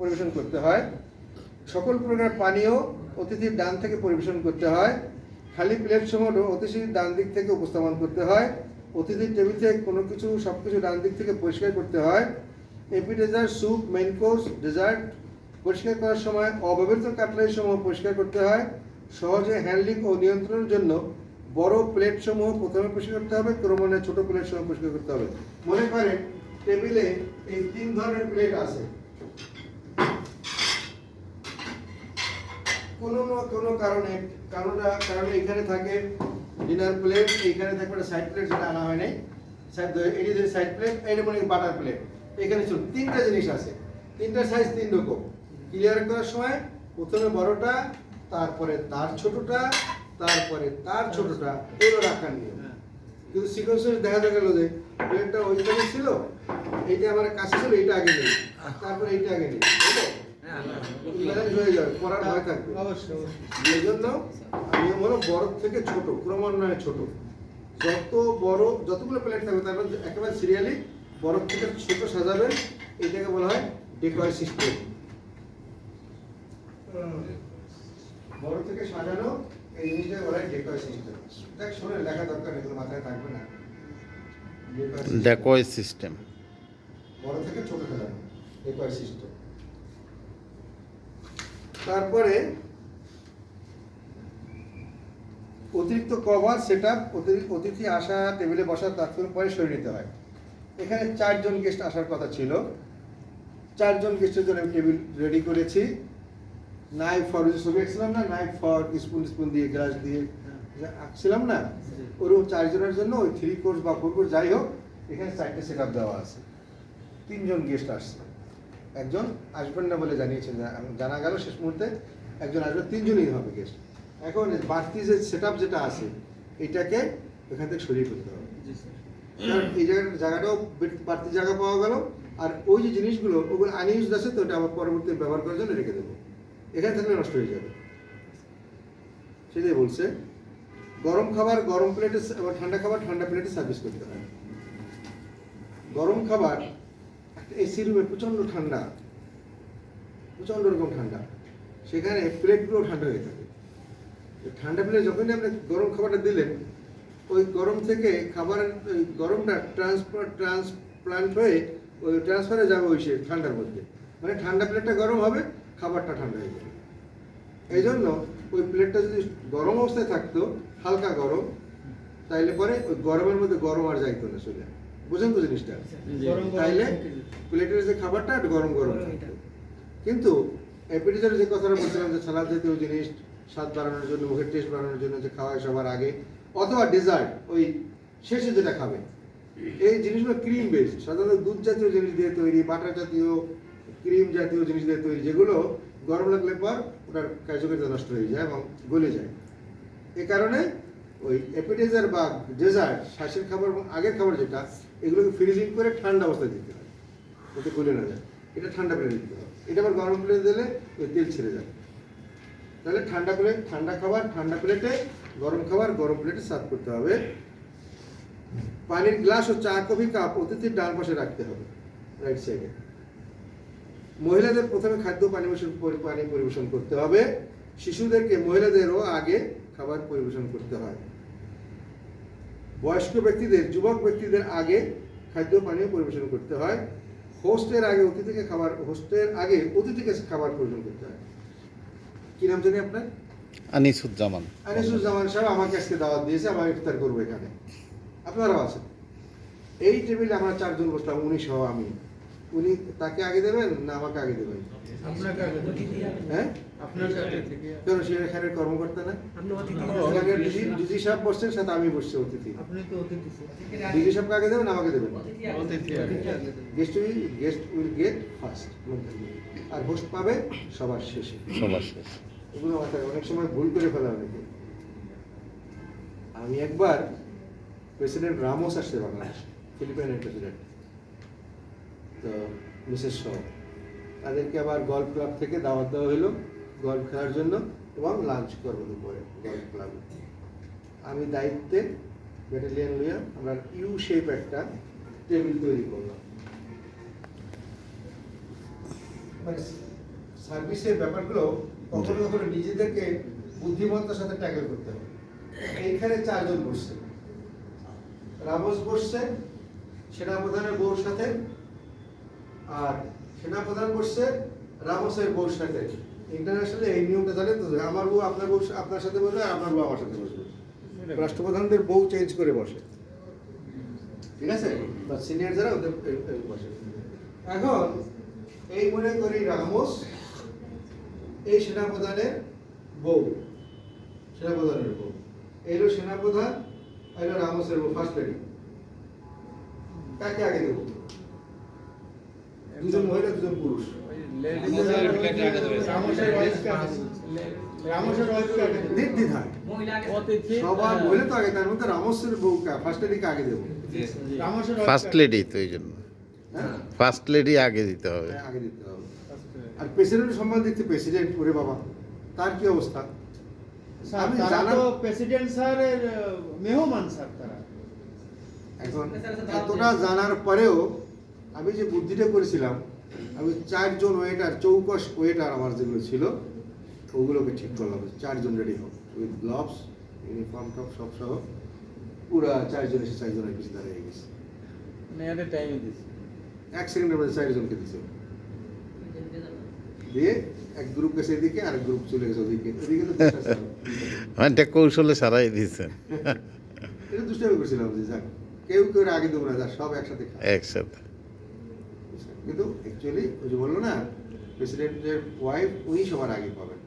পরিবেশন করতে হয়। সকল প্রকার পানীয় অতিথির ডান থেকে পরিবেশন করতে হয়। খালি প্লেট সমূহ অতিথির ডান দিক থেকে উপস্থাপন করতে হয়। অতিথির টেবিল থেকে কোনো কিছু সব কিছু ডান দিক থেকে পরিষ্কার করতে হয়। Appetiser soup main course dessert পরিষ্কার করার সময় অব্যবহৃত কাটলারি সমূহ পরিষ্কার করতে হয়। সহজে হ্যান্ডলিং ও নিয়ন্ত্রণের জন্য বড় প্লেট সমূহ প্রথমে পরিষ্কার করতে হবে ক্রমণে ছোট প্লেট সমূহ পরিষ্কার করতে হবে। মনে করেন টেবিলে এই তিন ধরনের প্লেট আছে। কোনো না কোনো কারণে কারণটা কারণে এখানে থাকে ডিনার প্লেট এইখানে থাকবে একটা সাইড প্লেট যেটা আনা হয় নাই। সাইড এটি যে সাইড প্লেট এটা মনে বাটার প্লেট এখানে ছিল তিনটা জিনিস আছে। তিনটা সাইজ তিন রকম। ক্লিয়ার করার সময় প্রথমে বড়টা তারপরে তার ছোটটা তারপরে তার ছোটটা এগুলো রাখার নিয়ম। কিন্তু সিকোয়েন্সে দেখা গেল যে প্লেটটা ওইখানে ছিল এইটা আমার কাছে ছিল এইটা আগে নেই। তারপরে এইটা আগে নেই হয়ে পড়ার ভয় থাকবে এই জন্য নিয়ম হলো বড় থেকে ছোট ক্রমান্বয়ে ছোট। যত বড় যতগুলো প্লেট থাকবে তার একেবারে সিরিয়ালি বড় থেকে ছোট সাজাবেন এটাকে বলা হয় ডেকয় সিস্টেম বড় থেকে সাজানো এই জিনিসটাকে বলা হয় ডেকয় সিস্টেম দেখ শোনে লেখা দরকার নেই, এগুলো মাথায় থাকবে না। Decoy system। ডেকয় সিস্টেম বড় থেকে ছোট সাজানো ডেকয় সিস্টেম তারপরে অতিরিক্ত কভার সেট আপ অতিথি আসা টেবিলে বসার তাৎক্ষণিক পরে সরিয়ে নিতে হয়। এখানে চারজন গেস্ট আসার কথা ছিল। চারজন গেস্টের জন্য আমি টেবিল রেডি করেছি। নাইফ ফর ছবি আঁকছিলাম না? নাইফ ফর স্পুন স্পুন দিয়ে গ্লাস দিয়ে আঁকছিলাম না? ওরকম চারজনের জন্য ওই থ্রি কোর্স বা ফোর কোর্স যাই হোক এখানে চারটে সেট আপ দেওয়া আছে। তিনজন গেস্ট আসছে। একজন আসবেন না বলে জানিয়েছেন জানা গেল শেষ মুহূর্তে একজন আসবে তিনজনই হবে গেস্ট এখন বাড়তি যে সেট যেটা আছে এটাকে এখান থেকে সরিয়ে ফেলতে হবে। এই জায়গাটা জায়গাটাও বাড়তি জায়গা পাওয়া গেল আর ওই যে জিনিসগুলো ওগুলো আনইউজ আছে তো ওটা আমার পরবর্তী ব্যবহার করার জন্য রেখে দেবো। এখানে থাকলে নষ্ট হয়ে যাবে। সেটাই বলছে গরম খাবার গরম প্লেটে ঠান্ডা খাবার ঠান্ডা প্লেটে সার্ভিস করতে হয়। গরম খাবার এসি রুমে প্রচণ্ড ঠান্ডা। প্রচণ্ড রকম ঠান্ডা। সেখানে প্লেটগুলো ঠান্ডা হয়ে থাকে। ঠান্ডা প্লেট যখনই আপনি গরম খাবারটা দিলেন, ওই গরম থেকে খাবারের ওই গরমটা ট্রান্সফার ট্রান্সপ্লান্ট হয়ে ওই ট্রান্সফারে যাবে ওই সে ঠান্ডার মধ্যে। মানে ঠান্ডা প্লেটটা গরম হবে, খাবারটা ঠান্ডা হয়ে যাবে। এই জন্য ওই প্লেটটা যদি গরম অবস্থায় থাকতো, হালকা গরম, তাইলে পরে ওই গরমের মধ্যে গরম আর যাইতো না চলে বুঝেন তো জিনিসটা। তাইলে প্লেটের যে খাবারটা একটু গরম গরম। কিন্তু অ্যাপিটাইজারে যে কথাটা বলছিলাম যে সালাদ জাতীয় জিনিস স্বাদ বাড়ানোর জন্য মুখের টেস্ট বাড়ানোর জন্য যে খাওয়ায় সবার আগে অথবা ডেজার্ট ওই শেষে যেটা খাবে এই জিনিসগুলো ক্রিম বেস সাধারণত দুধ জাতীয় জিনিস দিয়ে তৈরি বাটার জাতীয় ক্রিম জাতীয় জিনিস দিয়ে তৈরি যেগুলো গরম লাগলে পর ওটার কার্যকারিতা নষ্ট হয়ে যায় এবং গলে যায়। এ কারণে ওই অ্যাপিটাইজার বা ডেজার্ট শ্বাসের খাবার এবং আগের খাবার যেটা, এগুলোকে ফ্রিজিং করে ঠান্ডা অবস্থায় দিতে হয়। ওতে গলে না যায়। এটা ঠান্ডা প্লেটে দিতে হবে। এটা আবার গরম প্লেটে দিলে ওই তেল ছেড়ে যাবে। তাহলে ঠান্ডা প্লেট ঠান্ডা খাবার, ঠান্ডা প্লেটে গরম খাবার, গরম প্লেটে সার্ভ করতে হবে। পানির গ্লাস ও চা কফি কাপ অতিথির ডান পাশে রাখতে হবে রাইট সাইডে মহিলাদের প্রথমে খাদ্য পানি পানি পরিবেশন করতে হবে। শিশুদেরকে মহিলাদেরও আগে খাবার পরিবেশন করতে হয়। বয়স্ক ব্যক্তিদের যুবক ব্যক্তিদের আগে খাদ্য পানীয় পরিবেশন করতে হয়। হোস্টের আগে অতিথিকে খাবার হোস্টের আগে অতিথিকে খাবার পরিবেশন করতে হয়। কি নাম জানি আপনার? আনিসুজ্জামান। আনিসুজ্জামান সাহেব আমাকে আজকে দাওয়াত দিয়েছে আমার ইফতার করব এখানে। আপনারাও আছেন। এই টেবিলে আমরা চারজন বসলাম উনি সহ আমি। উনি তাকে আগে দেবেন না আমাকে আগে দেবেন। হ্যাঁ? কেন সে কর্মকর্তা না? ডিজি সাহেব বসছেন সাথে আমি বসছি অতিথি। ডিজি সাহেবকে আগে আমাকে। Guest will guest will get first R host পাবে সবার শেষে। সবার শেষ। এগুলো মাথায় অনেক সময় ভুল করে ফেলা অনেকে। আমি একবার প্রেসিডেন্ট রামোস আসছে বাংলাদেশ ফিলিপাইনের প্রেসিডেন্ট। তো মিসেস সহ তাদেরকে আবার গল্ফ ক্লাব থেকে দাওয়াত দেওয়া হলো গল্ফ খেলার জন্য এবং লাঞ্চ করব দুপুরে গল্ফ ক্লাবে আমি দায়িত্বে ব্যাটালিয়ান লইয়া আমরা ইউ শেপ একটা টেবিল তৈরি করলাম। মানে সার্ভিসের ব্যাপারগুলো কখনো কখনো নিজেদেরকে বুদ্ধিমত্তার সাথে ট্যাকেল করতে হবে এইখানে চারজন বসছে। রামোস বসছে, সেনাপ্রধানের বউর সাথে আর সেনাপ্রধান বসছে রামোসের বউর সাথে। ইন্টারন্যাশনালি এই নিয়মটা জানেন তো? আমার বউ আপনার বউ, আপনার সাথে বসবে আর আপনার বউ আমার সাথে বসবে। রাষ্ট্রপ্রধানদের বউ চেঞ্জ করে বসে। ঠিক আছে? বা সিনিয়র যারা ওদের বসে। এখন এই মনে করি রামোস এই সেনাপ্রধানের বউ। সেনাপ্রধানের বউ। এইলো সেনাপ্রধান এইলো রামোসের বউ ফার্স্ট লেডি কাকে আগে দেবো? দুজন মহিলা দুজন পুরুষ। সবার। মহিলা তো আগে তার মধ্যে রামোসের ফার্স্ট লেডিকে আগে দেবো? ফার্স্ট লেডি তো এই জন্য। হ্যাঁ? ফার্স্ট লেডি আগে দিতে হবে। হ্যাঁ, আগে দিতে হবে। আর প্রেসিডেন্ট সম্মান দিচ্ছে প্রেসিডেন্ট ওরে বাবা তার কি অবস্থা? আমি প্রেসিডেন্ট মেহমান স্যার তারা। এখন এতটা জানার পরেও আমি যে বুদ্ধিটা করেছিলাম আমি চারজন ওয়েটার চৌকস ওয়েটার আমার যেগুলো ছিল ওগুলোকে ঠিক করলাম। চারজন রেডি হোক উইথ গ্লাভস ইউনিফর্ম টপ সব সহ পুরা চারজন এসে চারজনের পিছিয়ে দাঁড়িয়ে গেছে। এক সেকেন্ডের মধ্যে চারজনকে দিছে দিয়ে এক গ্রুপ গেছে এদিকে আর গ্রুপ চলে গেছে ওদিকে। এদিকে তো। মানে কৌশলে সারাই দিয়েছেন। এটা দুষ্টামি করছিলাম যে যাক কেউ কেউ আগে দেবো না যাক সব একসাথে একসাথে। কিন্তু অ্যাকচুয়ালি ওই যে বলল না প্রেসিডেন্টের ওয়াইফ উনি সবার আগে পাবেন।